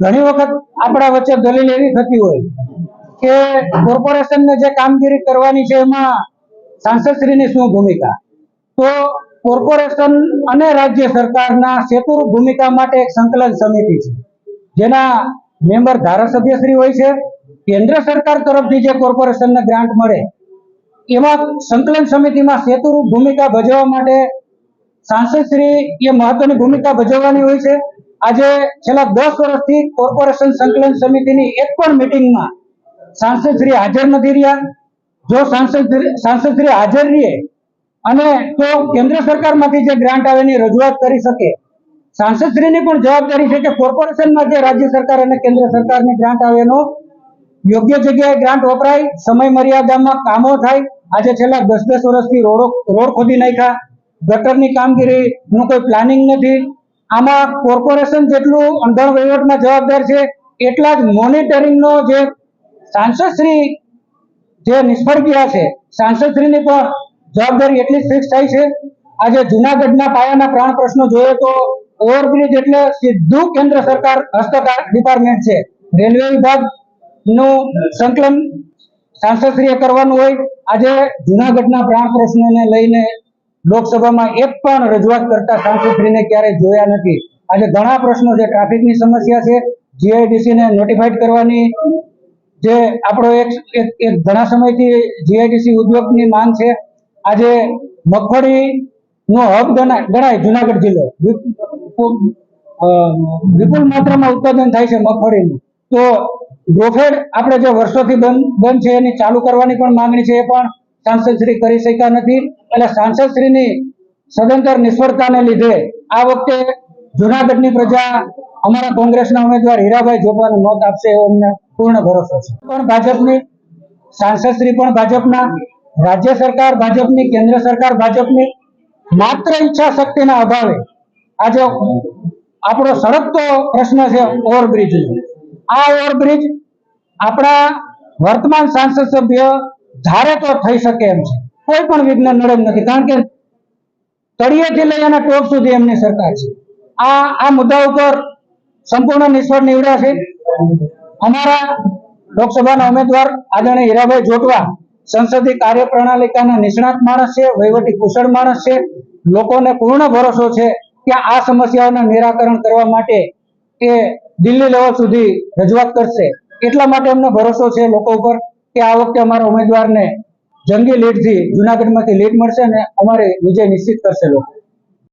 ઘણી વખત આપણા વચ્ચે દલીલ એવી થતી હોય કે કોર્પોરેશનને જે કામગીરી કરવાની છે એમાં સાંસદશ્રીની શું ભૂમિકા? તો કોર્પોરેશન અને રાજ્ય સરકારના સેતુરૂપ ભૂમિકા માટે એક સંકલન સમિતિ છે. જેના મેમ્બર ધારાસભ્યશ્રી હોય છે. કેન્દ્ર સરકાર તરફથી જે કોર્પોરેશનને ગ્રાન્ટ મળે, એમાં સંકલન સમિતિમાં સેતુરૂપ ભૂમિકા ભજવવા માટે સાંસદશ્રી એ મહત્વની ભૂમિકા ભજવવાની હોય છે. આજે છેલ્લા દસ વર્ષથી કોર્પોરેશન સંકલન સમિતિની એક પણ મિટિંગમાં સાંસદશ્રી હાજર નથી રહ્યા. જો સાંસદ સાંસદશ્રી હાજર રહીએ અને તો કેન્દ્ર સરકારમાંથી જે ગ્રાન્ટ આવે એની રજૂઆત કરી શકે સાંસદશ્રીની પણ જવાબદારી છે કે કોર્પોરેશનમાં જે રાજ્ય સરકાર અને કેન્દ્ર સરકારની ગ્રાન્ટ આવે એનો યોગ્ય જગ્યાએ ગ્રાન્ટ વપરાય, સમય મર્યાદામાં કામો થાય. આજે છેલ્લા દસ દસ વર્ષથી રોડો, રોડ ખોદી નાખ્યા. ગટરની કામગીરી નું કોઈ પ્લાનિંગ નથી. આમાં કોર્પોરેશન જેટલું અંધળ વહીવટમાં જવાબદાર છે, એટલા જ મોનિટરિંગનો જે સાંસદશ્રી જે નિષ્ફળ ગયા છે, સાંસદશ્રીની પણ જવાબદારી એટલી ફિક્સ થાય છે. આજે જુનાગઢના પાયાના પ્રાણ પ્રશ્નો જોઈએ તો ઓવરબ્રિજ એટલે સીધું કેન્દ્ર સરકાર હસ્તક ડિપાર્ટમેન્ટ છે. રેલવે વિભાગનું સંકલન સાંસદશ્રીએ કરવાનું હોય. આજે જુનાગઢના પ્રાણ પ્રશ્નોને લઈને લોકસભામાં એક પણ રજૂઆત કરતા સાંસદશ્રીને ક્યારેય જોયા નથી. આજે ઘણા પ્રશ્નો છે. ટ્રાફિકની સમસ્યા છે. જીઆઈડીસીને નોટિફાઈડ કરવાની જે આપણો એક એક ઘણા સમયથી જીઆઈડીસી ઉદ્યોગની માંગ છે. આજે મગફળીનો હબ ગણાય જુનાગઢ જિલ્લો. વિપુલ માત્રામાં ઉત્પાદન થાય છે મગફળીનું. તો ગ્રોફેડ આપણે જે વર્ષોથી બંધ બંધ છે એની ચાલુ કરવાની પણ માંગણી છે એ પણ સાંસદશ્રી કરી શક્યા નથી એટલે સાંસદશ્રીની સદંતર નિષ્ફળતાને લીધે આ વખતે જુનાગઢની પ્રજા અમારા કોંગ્રેસના ઉમેદવાર હીરાભાઈ જોપાને મત આપશે એવો અમને પૂર્ણ ભરોસો છે. પણ ભાજપની સાંસદશ્રી પણ ભાજપના, રાજ્ય સરકાર ભાજપની, કેન્દ્ર સરકાર ભાજપની માત્ર ઈચ્છા શક્તિના અભાવે આજે આપણો સળગતો પ્રશ્ન છે ઓવરબ્રિજ આ ઓવરબ્રિજ આપણા વર્તમાન સાંસદ સભ્ય ધારે તો થઈ શકે એમ છે. કોઈ પણ વિઘ્ન નડે નથી. કારણ કે તળિયેથી લઈ અને ટોપ સુધી એમની સરકાર છે. આ આ મુદ્દા ઉપર સંપૂર્ણ નિષ્ફળ નીવડ્યા છે. અમારા લોકસભાના ઉમેદવાર આદરણીય હીરાભાઈ જોટવા સંસદીય કાર્યપ્રણાલિકાના નિષ્ણાત માણસ છે, વહીવટી કુશળ માણસ છે. લોકોને પૂર્ણ ભરોસો છે કે આ સમસ્યાઓના નિરાકરણ કરવા માટે એ દિલ્હી લેવલ સુધી રજૂઆત કરશે. એટલા માટે અમને ભરોસો છે લોકો ઉપર. કે આ વખતે અમારા ઉમેદવારને જંગી લીડથી જુનાગઢમાંથી લીડ મળશે અને અમારે વિજય નિશ્ચિત કરશે લોકો.